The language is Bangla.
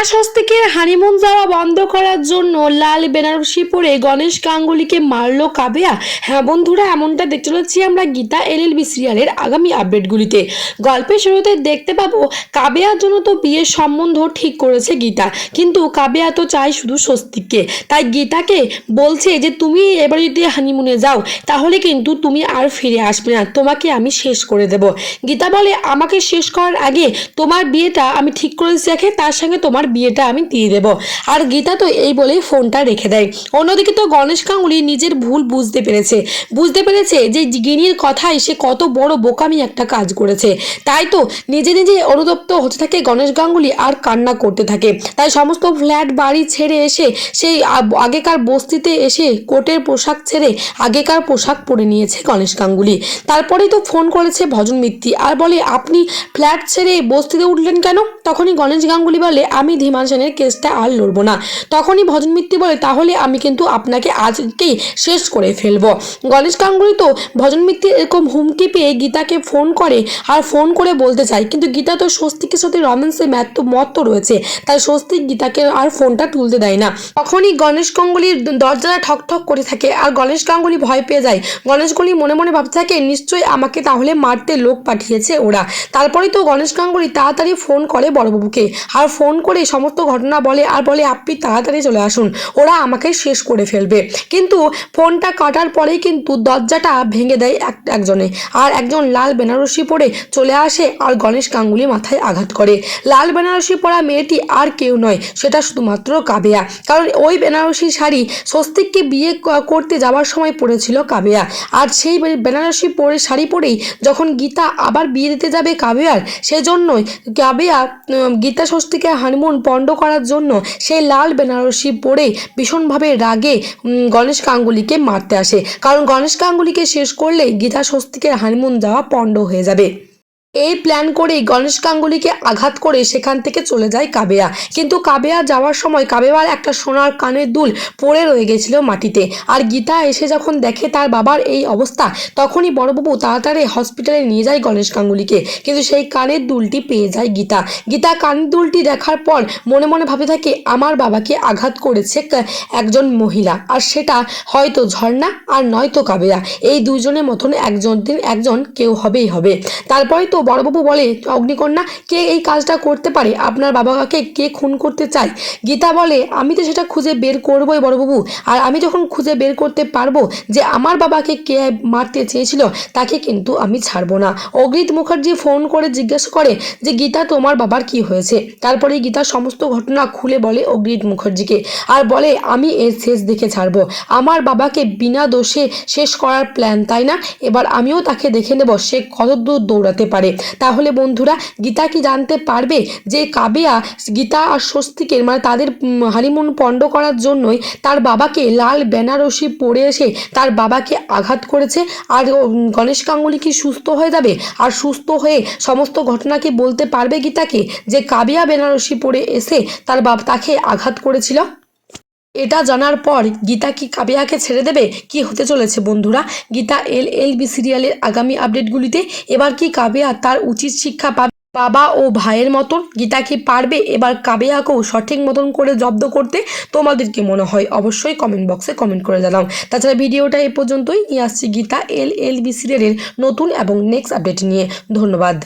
গীতা স্বস্তিকের হানিমুন যাওয়া বন্ধ করার জন্য লাল বেনারসি পরে গণেশ গাঙ্গুলিকে মারলো কাবেয়া। হ্যাঁ বন্ধুরা, এমনটা দেখতে চলেছি আমরা গীতা এল এল সিরিয়ালের আগামী আপডেটগুলিতে। গল্পের শুরুতে দেখতে পাবো, কাবেয়ার জন্য তো বিয়ের সম্বন্ধ ঠিক করেছে গীতা। কিন্তু কাবেয়া তো চায় শুধু স্বস্তিককে তাই গীতাকে বলছে যে, তুমি এবার যদি হানিমুনে যাও, তাহলে কিন্তু তুমি আর ফিরে আসবে না। তোমাকে আমি শেষ করে দেব। গীতা বলে, আমাকে শেষ করার আগে তোমার বিয়েটা আমি ঠিক করেছি রাখে তার সঙ্গে তোমার বিয়েটা আমি দিয়ে দেব। আর গীতা তো এই বলেই ফোনটা রেখে দেয়। অন্যদিকে তো গণেশ গাঙ্গুলি নিজের ভুল বুঝতে পেরেছে। বুঝতে পেরেছে যে গিনির কথায় সে কত বড় বোকামি একটা কাজ করেছে। তাই তো নিজে নিজে অনুতপ্ত হতে থাকে গণেশ গাঙ্গুলি আর কান্না করতে থাকে। তাই সমস্ত ফ্ল্যাট, বাড়ি ছেড়ে এসে সেই আগেকার বস্তিতে এসে কোটের পোশাক ছেড়ে আগেকার পোশাক পরে নিয়েছে গণেশ গাঙ্গুলি। তারপরেই তো ফোন করেছে ভজন মিত্তি। আর বলে, আপনি ফ্ল্যাট ছেড়ে বস্তিতে উঠলেন কেন? তখনই গণেশ গাঙ্গুলি বলে, আমি ধীমান সেনের কেসটা আর লড়বো না। তখনই ভজন মিত্তি বলে, তাহলে আমি কিন্তু আপনাকে আজকেই শেষ করে ফেলব। গণেশ গাঙ্গুলি তো ভজন মিত্তি এরকম হুমকি পেয়ে গীতাকে ফোন করে আর ফোন করে বলতে চায়। কিন্তু গীতা তো স্বস্তিকের সাথে রমেন্সে ম্যাত মত রয়েছে। তাই স্বস্তিক গীতাকে আর ফোনটা তুলতে দেয় না। তখনই গণেশ গাঙ্গুলির দরজাটা ঠক ঠক করে থাকে আর গণেশ গাঙ্গুলি ভয় পেয়ে যায়। গণেশ গাঙ্গুলি মনে মনে ভাবতে থাকে, নিশ্চয়ই আমাকে তাহলে মারতে লোক পাঠিয়েছে ওরা। তারপরেই তো গণেশ গাঙ্গুলি তাড়াতাড়ি ফোন করে বড়বাবুকে। আর ফোন করে সমস্ত ঘটনা বলে আর বলে আপনি তাড়াতাড়ি চলে আসুন। ওরা আমাকে শেষ করে ফেলবে। কিন্তু ফোনটা কাটার পরেই কিন্তু দরজাটা ভেঙে দেয় এক, একজনে। আর একজন লাল বেনারসি পরে চলে আসে আর গণেশ গাঙ্গুলি মাথায় আঘাত করে। লাল বেনারসি পরা মেয়েটি আর কেউ নয়, সেটা শুধুমাত্র কাবেয়া। কারণ ওই বেনারসি শাড়ি স্বস্তিককে বিয়ে করতে যাওয়ার সময় পরেছিল কাবেয়া। আর সেই বেনারসি পরে, শাড়ি পরেই যখন গীতা আবার বিয়ে দিতে যাবে কাবেয়ার, সেজন্যই কাবেয়া গীতা স্বস্তিকে হানিমুন পণ্ড করার জন্য সেই লাল বেনারসি পরে ভীষণভাবে রাগে গণেশ গাঙ্গুলিকে মারতে আসে। কারণ গণেশ গাঙ্গুলিকে শেষ করলে গীতা স্বস্তিকের হানিমুন যাওয়া পণ্ড হয়ে যাবে। এই প্ল্যান করেই গণেশ গাঙ্গুলিকে আঘাত করে সেখান থেকে চলে যায় কাবেয়া। কিন্তু কাবেয়া যাওয়ার সময় কাবেয়ার একটা সোনার কানের দুল পড়ে রয়ে গেছিল মাটিতে। আর গীতা এসে যখন দেখে তার বাবার এই অবস্থা, তখনই বড়বাবু তাড়াতাড়ি হসপিটালে নিয়ে যায় গণেশ গাঙ্গুলিকে। কিন্তু সেই কানের দুলটি পেয়ে যায় গীতা। গীতা কানের দুলটি দেখার পর মনে মনে ভাবে থাকে, আমার বাবাকে আঘাত করেছে একজন মহিলা। আর সেটা হয়তো ঝর্ণা, আর নয়তো কাবেয়া। এই দুজনের মতন একজন দিন একজন কেউ হবেই হবে। তারপরে তো বড়বাবু বলে, অগ্নিকন্যা, কে এই কাজটা করতে পারে? আপনার বাবাকে কে খুন করতে চায়? গীতা বলে, আমি তো সেটা খুঁজে বের করবোই বড়বাবু। আর আমি যখন খুঁজে বের করতে পারব যে আমার বাবাকে কে মারতে চেয়েছিল, তাকে কিন্তু আমি ছাড়বো না। অগ্রিত মুখার্জি ফোন করে জিজ্ঞাসা করে যে, গীতা, তোমার বাবার কি হয়েছে? তারপরে গীতা সমস্ত ঘটনা খুলে বলে অগ্রিত মুখার্জিকে। আর বলে, আমি এর শেষ দেখে ছাড়বো। আমার বাবাকে বিনা দোষে শেষ করার প্ল্যান তাই না? এবার আমিও তাকে দেখে নেব, সে কত দূর দৌড়াতে পারে। তাহলে বন্ধুরা, গীতা কি জানতে পারবে যে কাবেয়া গীতা আর স্বস্তিকের মানে তাদের হানিমুন পণ্ড করার জন্যই তার বাবাকে লাল বেনারসি পরে এসে তার বাবাকে আঘাত করেছে। আর গণেশ গাঙ্গুলি কি সুস্থ হয়ে যাবে? আর সুস্থ হয়ে সমস্ত ঘটনাকে বলতে পারবে গীতাকে? যে কাবিয়া বেনারসি পরে এসে তার বাবা তাকে আঘাত করেছিল? এটা জানার পর গীতা কি কাবিয়াকে ছেড়ে দেবে? কি হতে চলেছে বন্ধুরা? গীতা এল এল বি সিরিয়ালের আগামী আপডেটগুলিতে এবার কি কাবিয়া তার উচিত শিক্ষা পাবে? বাবা ও ভাইয়ের মতন গীতা কি পারবে? এবার কাবিয়াকেও সঠিক মতন করে জব্দ করতে তোমাদের কি মনে হয়? অবশ্যই কমেন্ট বক্সে কমেন্ট করে জানাও। তাছাড়া ভিডিওটা এ পর্যন্তই। নিয়ে আসছি গীতা এল এল বি সিরিয়ালের নতুন এবং নেক্সট আপডেট নিয়ে। ধন্যবাদ।